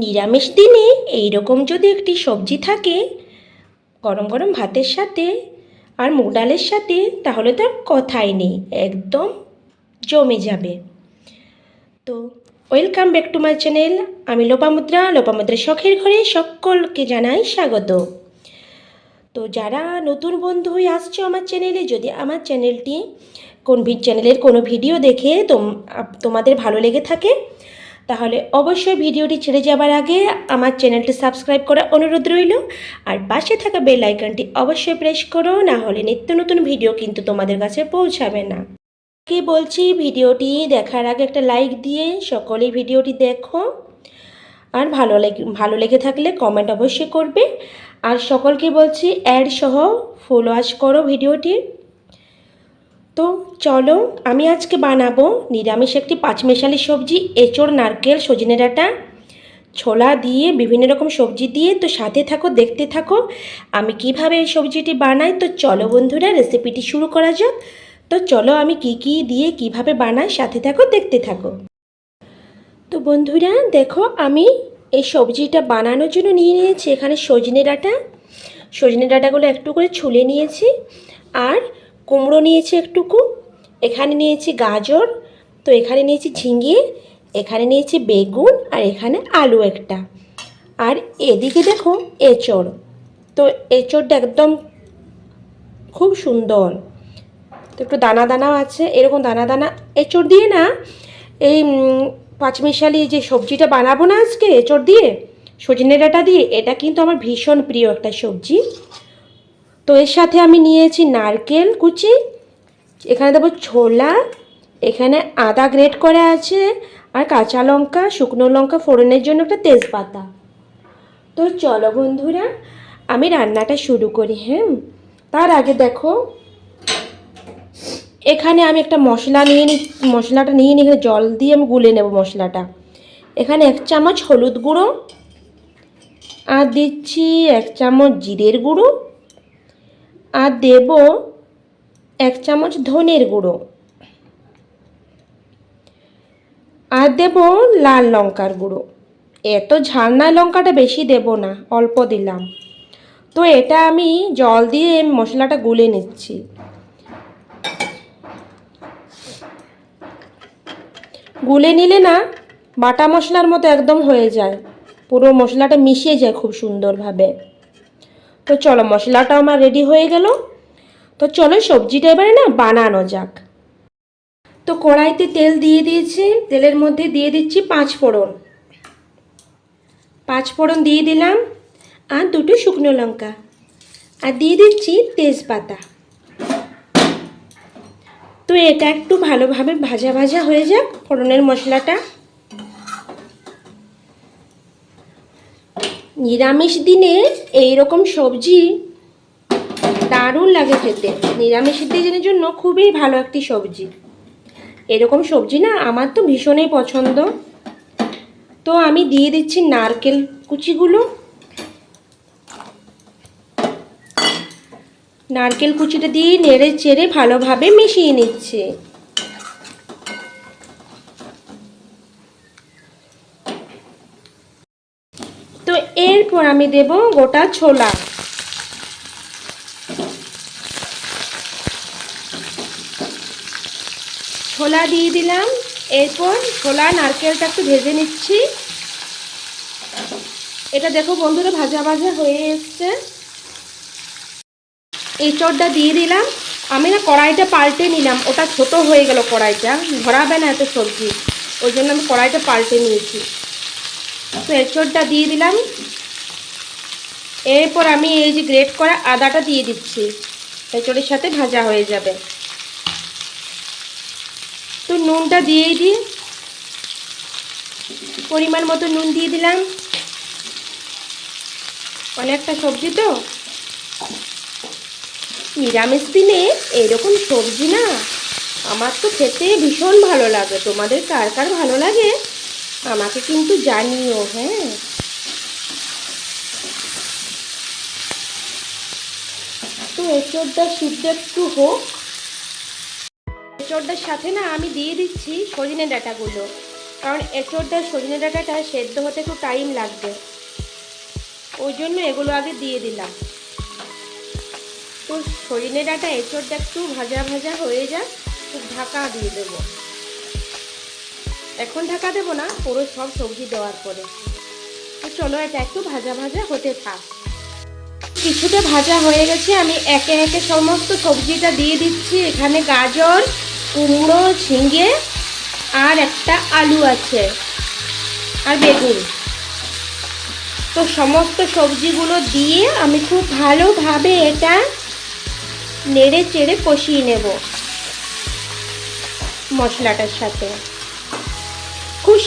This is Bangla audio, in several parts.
নিরামিষ দিনে এই রকম যদি একটি সবজি থাকে, গরম গরম ভাতের সাথে আর মুগ ডালের সাথে, তাহলে তো আর কথাই নেই, একদম জমে যাবে। তো welcome back to my channel, আমি লোপামুদ্রা লোপামুদ্রা শখের ঘরে সকলকে জানাই স্বাগত। তো যারা নতুন বন্ধু হয়ে আসছো আমার চ্যানেলে, যদি আমার চ্যানেলটি কোন চ্যানেলের কোনো ভিডিও দেখে তোমাদের ভালো লেগে থাকে তাহলে অবশ্যই ভিডিওটি ছেড়ে যাবার আগে আমার চ্যানেলটি সাবস্ক্রাইব করার অনুরোধ রইল। আর পাশে থাকা বেল আইকনটি অবশ্যই প্রেস করো, না হলে নিত্য নতুন ভিডিও কিন্তু তোমাদের কাছে পৌঁছাবে না। কি বলছি, ভিডিওটি দেখার আগে একটা লাইক দিয়ে সকলেই ভিডিওটি দেখো। আর ভালো লেগে ভালো লেগে থাকলে কমেন্ট অবশ্যই করবে। আর সকলকে বলছি অ্যাড সহ ফুল ওয়াচ করো ভিডিওটি। তো চলো আমি আজকে বানাবো নিরামিষ একটি পাঁচমেশালি সবজি, এঁচড়, নারকেল, সজনে ডাঁটা। ছোলা দিয়ে বিভিন্ন রকম সবজি দিয়ে তো সাথে থাকো, দেখতে থাকো আমি কীভাবে এই সবজিটি বানাই। তো চলো বন্ধুরা রেসিপিটি শুরু করা যাক। তো চলো আমি কি কি দিয়ে কীভাবে বানাই সাথে থাকো, দেখতে থাকো। তো বন্ধুরা, দেখো আমি এই সবজিটা বানানোর জন্য নিয়ে নিয়েছি এখানে সজনে ডাঁটা। সজনে ডাঁটাগুলো একটু করে ছুলে নিয়েছি। আর কুমড়ো নিয়েছি একটুকু, এখানে নিয়েছি গাজর, তো এখানে নিয়েছি ঝিঙে, এখানে নিয়েছি বেগুন আর এখানে আলু একটা। আর এদিকে দেখো এঁচড়, তো এঁচড়টা একদম খুব সুন্দর। তো একটু দানা দানাও আছে, এরকম দানা দানা এঁচড় দিয়ে না, এই পাঁচমিশালি যে সবজিটা বানাবো না আজকে এঁচড় দিয়ে, সজনে ডাঁটা দিয়ে, এটা কিন্তু আমার ভীষণ প্রিয় একটা সবজি। তো এর সাথে আমি নিয়েছি নারকেল কুচি, এখানে দেবো ছোলা, এখানে আদা গ্রেট করা আছে, আর কাঁচা লঙ্কা, শুকনো লঙ্কা ফোড়নের জন্য একটা তেজপাতা। তো চলো বন্ধুরা, আমি রান্নাটা শুরু করি হ্যাঁ? তার আগে দেখো, এখানে আমি একটা মশলা নিয়ে নি, মশলাটা নিয়ে নিয়ে জল দিয়ে আমি গুলে নেব মশলাটা। এখানে এক চামচ হলুদ গুঁড়ো, আর দিচ্ছি এক চামচ জিরের গুঁড়ো আর দেব এক চামচ ধনের গুঁড়ো। আর দেব লাল লঙ্কার গুঁড়ো। এত ঝালনা লঙ্কাটা বেশি দেব না, অল্প দিলাম। তো এটা আমি জল দিয়ে মশলাটা গুলে নিচ্ছি। গুলে নিলে না, বাটা মশলার মতো একদম হয়ে যায়। পুরো মশলাটা মিশিয়ে যায় খুব সুন্দরভাবে। তো চলো মশলাটা আমার রেডি হয়ে গেল। তো চলো সবজিটা এবারে না বানানো যাক। তো কড়াইতে তেল দিয়ে দিয়েছি, তেলের মধ্যে দিয়ে দিচ্ছি পাঁচ ফোড়ন। পাঁচ ফোড়ন দিয়ে দিলাম আর দুটো শুকনো লঙ্কা। আর দিয়ে দিচ্ছি তেজপাতা। তো এটা একটু ভালোভাবে ভাজা ভাজা হয়ে যাক ফোড়নের মশলাটা। নিরামিষ দিনে এই রকম সবজি দারুণ লাগে খেতে। নিরামিষ দিনের জন্য খুবই ভালো একটি সবজি। এরকম সবজি না আমার তো ভীষণই পছন্দ। তো আমি দিয়ে দিচ্ছি নারকেল কুচিগুলো। নারকেল কুচিটা দিয়ে নেড়ে চেড়ে ভালোভাবে মিশিয়ে নিচ্ছে তো এরপর আমি দেব গোটা ছোলা। ছোলা দিয়ে দিলাম। এরপর ছোলা নারকেলটা একটু ভেজে নিচ্ছি। এটা দেখো বন্ধুরা ভাজা ভাজা হয়ে এসছে। এঁচড়টা দিয়ে দিলাম। আমি না কড়াইটা পাল্টে নিলাম। ওটা ছোট হয়ে গেল কড়াইটা। ধরাবে না এত সবজি। ওই জন্য আমি কড়াইটা পাল্টে নিয়েছি। তো এঁচড়টা দিয়ে দিলাম। এরপর আমি এই যে গ্রেট করা আদাটা দিয়ে দিচ্ছি। এঁচড়ের সাথে ভাজা হয়ে যাবে। তো নুনটা দিয়েই দিই। পরিমাণ মতো নুন দিয়ে দিলাম। অনেকটা সবজি তো। নিরামিষ দিনে এরকম সবজি না, আমার তো খেতে ভীষণ ভালো লাগে। তোমাদের কার কার ভালো লাগে? আমাকে কিন্তু জানিও হ্যাঁ? তো এঁচড়টা সিদ্ধ একটু হোক। এঁচড়টার সাথে না আমি দিয়ে দিচ্ছি সজনে ডাঁটাগুলো। কারণ এঁচড়টা সজনে ডাঁটাটা সেদ্ধ হতে একটু টাইম লাগবে। ওই জন্য এগুলো আগে দিয়ে দিলাম। তো সজনে ডাঁটা এঁচড়টা একটু ভাজা ভাজা হয়ে যাক, ঢাকা দিয়ে দেবো। এখন ঢাকা দেবো না, পুরো সব সবজি দেওয়ার পরে। চলো, এটা একটু ভাজা ভাজা হতে থাক। কিছুটা ভাজা হয়ে গেছে, আমি একে একে সমস্ত সবজিটা দিয়ে দিচ্ছি। এখানে গাজর, কুমড়ো, ঝিঙে আর একটা আলু আছে আর বেগুন। তো সমস্ত সবজিগুলো দিয়ে আমি খুব ভালোভাবে এটা নেড়ে চেড়ে কষিয়ে নেব মশলাটার সাথে।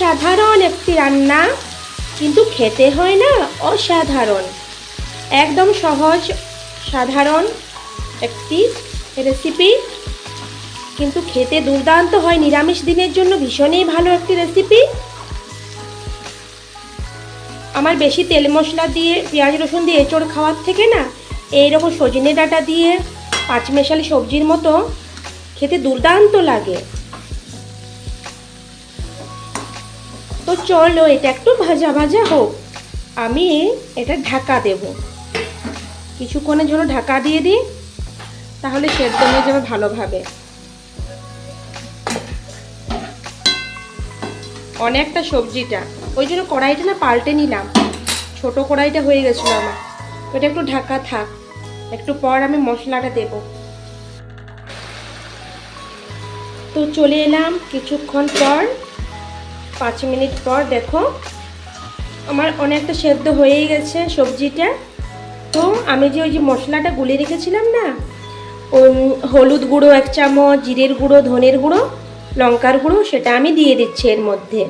সাধারণ একটি রান্না, কিন্তু খেতে হয় না অসাধারণ। একদম সহজ, সাধারণ একটি রেসিপি কিন্তু খেতে দুর্দান্ত হয়। নিরামিষ দিনের জন্য ভীষণই ভালো একটি রেসিপি আমার বেশি তেল মশলা দিয়ে, পেঁয়াজ রসুন দিয়ে এঁচড় খাওয়ার থেকে না, এইরকম সজনে ডাঁটা দিয়ে পাঁচমেশালি সবজির মতো খেতে দুর্দান্ত লাগে। চলো, এটা একটু ভাজা ভাজা হোক। আমি এটা ঢাকা দেব। কিছুক্ষণের জন্য ঢাকা দিয়ে দিই, তাহলে সেদ্ধ হয়ে যাবে ভালোভাবে। অনেকটা সবজিটা। ওই জন্য কড়াইটা না পাল্টে নিলাম। ছোট কড়াইটা হয়ে গেছিল আমার। ওটা একটু ঢাকা থাক। একটু পর আমি মশলাটা দেব। তো চলে এলাম কিছুক্ষণ পর। পাঁচ মিনিট পর দেখো, আমার অনেকটা সেদ্ধ হয়েই গেছে সবজিটা। তো আমি যে ওই যে মশলাটা গুলে রেখেছিলাম না হলুদ গুঁড়ো এক চামচ, জিরের গুঁড়ো, ধনের গুঁড়ো, লঙ্কার গুঁড়ো, সেটা আমি দিয়ে দিচ্ছি এর মধ্যে।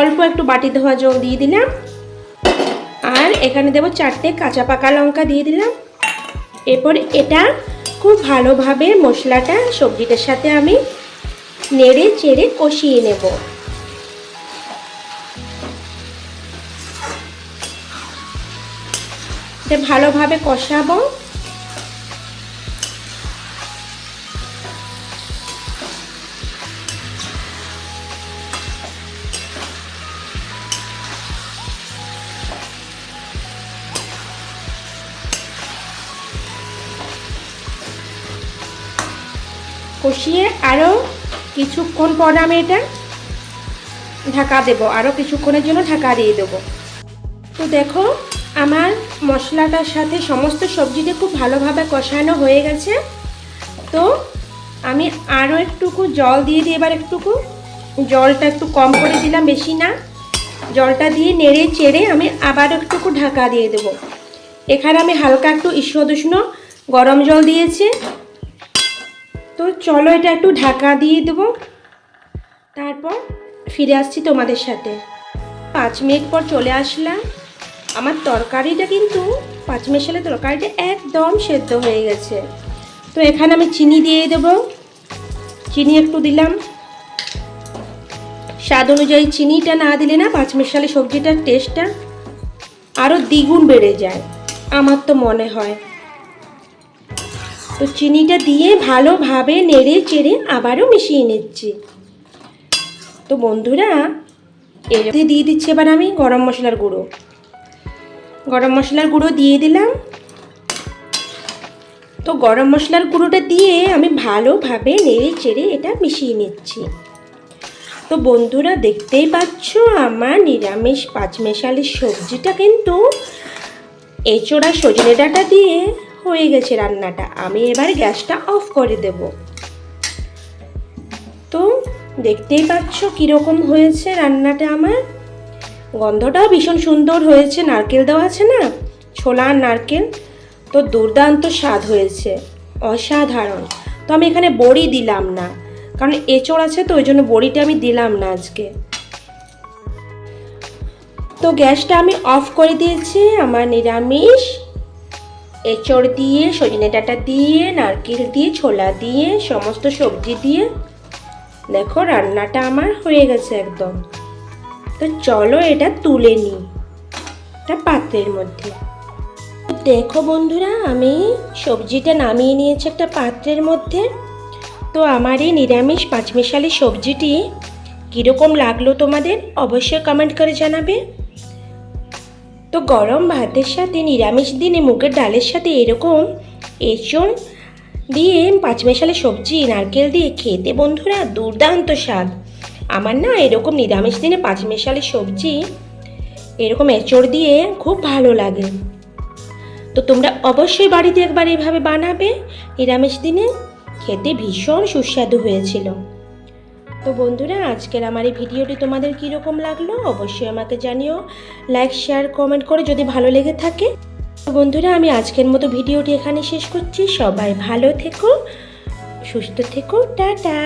অল্প একটু বাটি ধোয়া জল দিয়ে দিলাম। আর এখানে দেবো চারটে কাঁচা পাকা লঙ্কা দিয়ে দিলাম। এরপর এটা খুব ভালোভাবে মশলাটা সবজিটার সাথে আমি নেড়ে চেড়ে কষিয়ে নেব। ভালোভাবে কষাবো। কষিয়ে আরও কিছুক্ষণ পর আমি এটা। ঢাকা দেবো আরও কিছুক্ষণের জন্য ঢাকা দিয়ে দেবো। তো দেখো, আমার মশলাটার সাথে সমস্ত সবজিটা খুব ভালোভাবে কষানো হয়ে গেছে। তো আমি আরও একটুকু জল দিয়ে দিই, এবার একটুকু। জলটা একটু কম করে দিলাম, বেশি না। জলটা দিয়ে নেড়ে চেড়ে আমি আবার একটুকু ঢাকা দিয়ে দেবো। এখানে আমি হালকা একটু ঈষদুষ্ণ গরম জল দিয়েছি। তো চলো এটা একটু ঢাকা দিয়ে দেবো। তারপর ফিরে আসছি তোমাদের সাথে। পাঁচ মিনিট পর চলে আসলাম। আমার তরকারিটা কিন্তু, পাঁচ মিশালের তরকারিটা একদম সেদ্ধ হয়ে গেছে। তো এখানে আমি চিনি দিয়ে দেব। চিনি একটু দিলাম। স্বাদ অনুযায়ী চিনিটা না দিলে না পাঁচ মিশালি সবজিটার টেস্টটা আরও দ্বিগুণ বেড়ে যায়, আমার তো মনে হয়। তো চিনিটা দিয়ে ভালোভাবে নেড়ে চেড়ে আবারও মিশিয়ে নিচ্ছি। তো বন্ধুরা মধ্যে দিয়ে দিচ্ছি এবার আমি গরম মশলার গুঁড়ো। গরম মশলার গুঁড়ো দিয়ে দিলাম। তো গরম মশলার গুঁড়োটা দিয়ে আমি ভালোভাবে নেড়ে চেড়ে এটা মিশিয়ে নিচ্ছি। তো বন্ধুরা, দেখতেই পাচ্ছ আমার নিরামিষ পাঁচমেশালি সবজিটা কিন্তু এঁচোড়া সজনে ডাঁটা দিয়ে হয়ে গেছে রান্নাটা। আমি এবার গ্যাসটা অফ করে দেব। তো, দেখতেই পাচ্ছ কীরকম হয়েছে রান্নাটা আমার। গন্ধটাও ভীষণ সুন্দর হয়েছে, নারকেল দেওয়া আছে না? ছোলা আর নারকেল। তো দুর্দান্ত স্বাদ হয়েছে, অসাধারণ। তো আমি এখানে বড়ি দিলাম না, কারণ এঁচড় আছে তো, ওই জন্য বড়িটা আমি দিলাম না আজকে। তো গ্যাসটা আমি অফ করে দিয়েছি, আমার নিরামিষ। এঁচড় দিয়ে, সজনে ডাঁটা দিয়ে, নারকেল দিয়ে, ছোলা দিয়ে, সমস্ত সবজি দিয়ে। দেখো রান্নাটা আমার হয়ে গেছে একদম। তো চলো এটা তুলে নিই একটা পাত্রের মধ্যে। দেখো বন্ধুরা, আমি সবজিটা নামিয়ে নিয়েছি একটা পাত্রের মধ্যে। তো আমার এই নিরামিষ পাঁচমিশালি সবজিটি কীরকম লাগল তোমাদের অবশ্যই কমেন্ট করে জানাবে। তো গরম ভাতের সাথে, নিরামিষ দিনে মুগের ডালের সাথে এরকম এঁচড় দিয়ে পাঁচমেশালি সবজি, নারকেল দিয়ে খেতে বন্ধুরা দুর্দান্ত স্বাদ। আমার না এরকম নিরামিষ দিনে পাঁচমেশালি সবজি এরকম এঁচড় দিয়ে খুব ভালো লাগে। তো তোমরা অবশ্যই বাড়িতে একবার এইভাবে বানাবে। নিরামিষ দিনে খেতে ভীষণ সুস্বাদু হয়েছিল। তো বন্ধুরা, আজকের আমার এই ভিডিওটি তোমাদের কীরকম লাগল অবশ্যই আমাকে জানিও। লাইক শেয়ার কমেন্ট করে যদি ভালো লেগে থাকে। তো বন্ধুরা, আমি আজকের মতো ভিডিওটি এখানে শেষ করছি। সবাই ভালো থেকো, সুস্থ থেকো, টাটা।